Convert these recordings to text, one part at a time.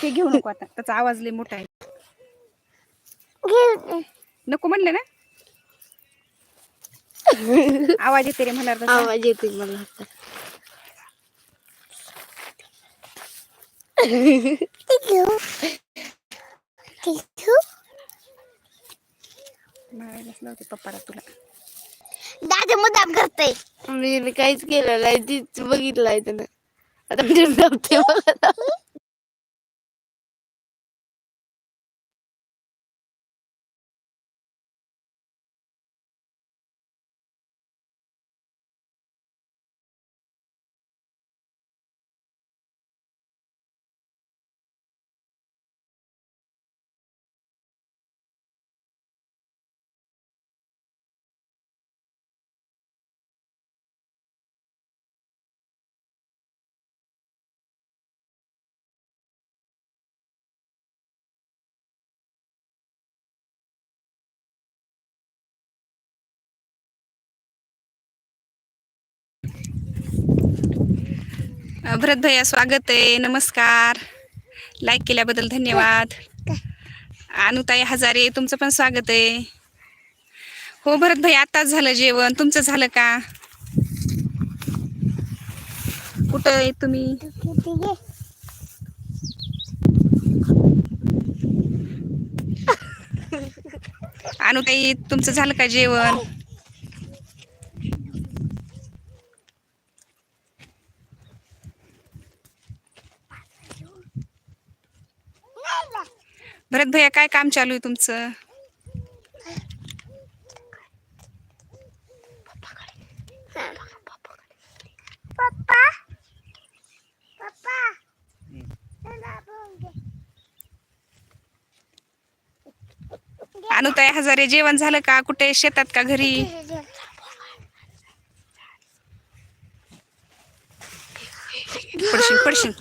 ते घेऊ नको आता. त्याचा आवाज लय मोठा आहे. नको म्हणले ना? आवाज येते रे म्हणणार. आवाज येते मला पप्पाला तुला. दादा मुद्दाम करते मी काहीच केलं नाही तीच बघितलंय त्यानं. आता मी भरत भैया स्वागत आहे. नमस्कार. लाईक केल्याबद्दल धन्यवाद. अनुताई हजारे तुमचं पण स्वागत आहे. हो भरत भाई आताच झालं जेवण. तुमचं झालं का? कुठं आहे तुम्ही? अनुताई तुमचं झालं का जेवण? भरत भैया काय काम चालू आहे तुमचं? अनुताई हजारे जेवण झालं का? कुठे शेतात का घरी? पडशील पडशील.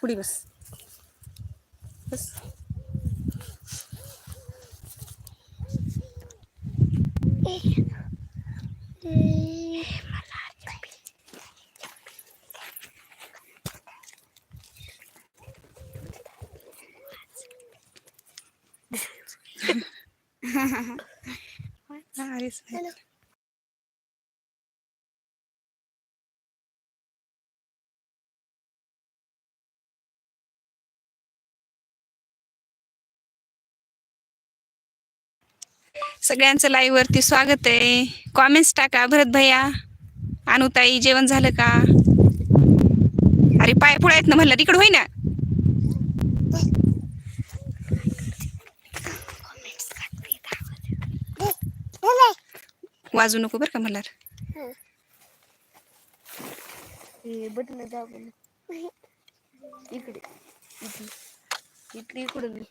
पुढे बस. बस हा, अरेच नाही. सगळ्यांचं लाईव्ह वरती स्वागत आहे. कॉमेंट्स टाका भरत भैया. अनुताई जेवण झालं का? अरे पाय पुढे आहेत ना म्हणलं तिकडं होई ना वाजू नको बरं का मला. बटन इकडे इकडे इकडे इकडून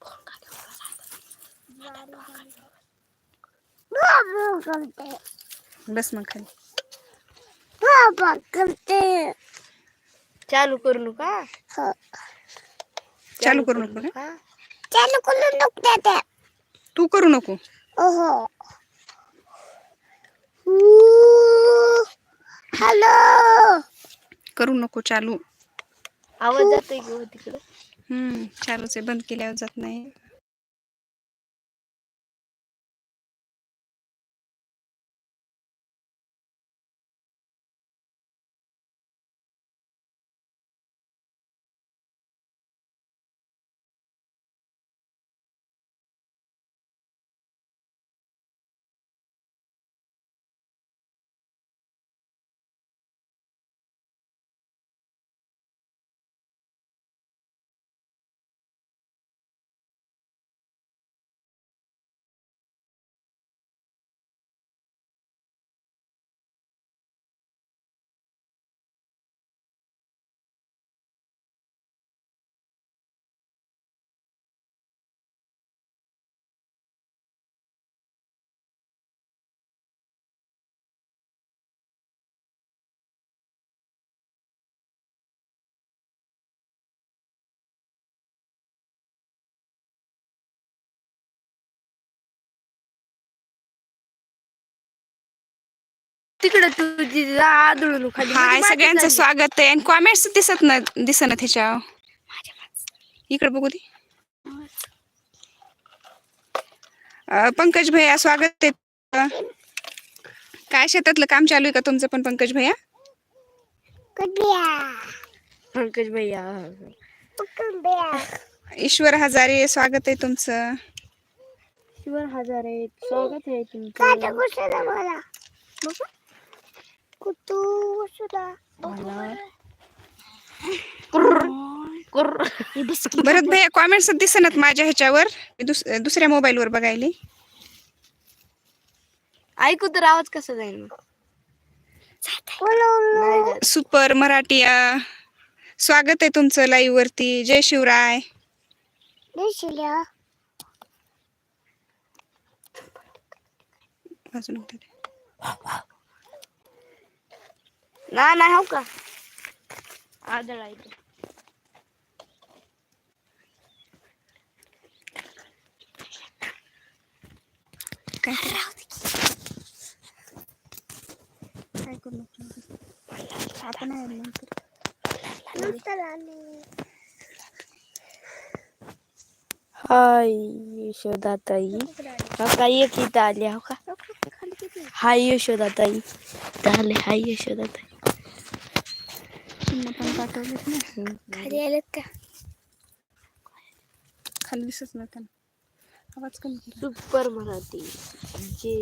बाबा करते बस मग खाली बाबा करते चालू करू नका. चालू करू नको का चालू नुकत्या त्या तू करू नको. ओहो हॅलो करू नको चालू. आवाज जातोय की हो तिकडे? हम्म चालूच आहे बंद केल्यावर जात नाही. तिकडे तुझी जा आदळून खाली. हाय माझी सगळ्यांचं झाली. स्वागत आहे. आणि कॉमेंट्स दिसत ना दिसत ह्याच्या इकडे बघू दे. अं, पंकज भैया स्वागत आहे काय शेतातलं काम चालू आहे का तुमचं पण पंकज भैया? पंकज भैया. ईश्वर हजारे स्वागत आहे तुमचं. शिवर हजार आहे स्वागत आहे तुमचं. कुतू सुद्धा भरत भैया कॉमेंट्स दिसणार माझ्या ह्याच्यावर. मी दुस दुसऱ्या मोबाईलवर बघायली. ऐकू तर आवाज कसा जाईल. सुपर मराठी अं, स्वागत आहे तुमचं लाईव्ह वरती. जय शिवराय. अजून एकदा दे. ना नाही हो का? आदळ आहे काय करू. आपण आहे नंतर. हाय यशोदाताई. हो का? एक इथं आली हो का? हाय यशोदाताई. आले. हाय यशोदाताई. चिन्ह पण पाठवलेत ना. खाली आलेत का? खाली दिसत नव्हतं आवाज कमी सुपर मराठी. जे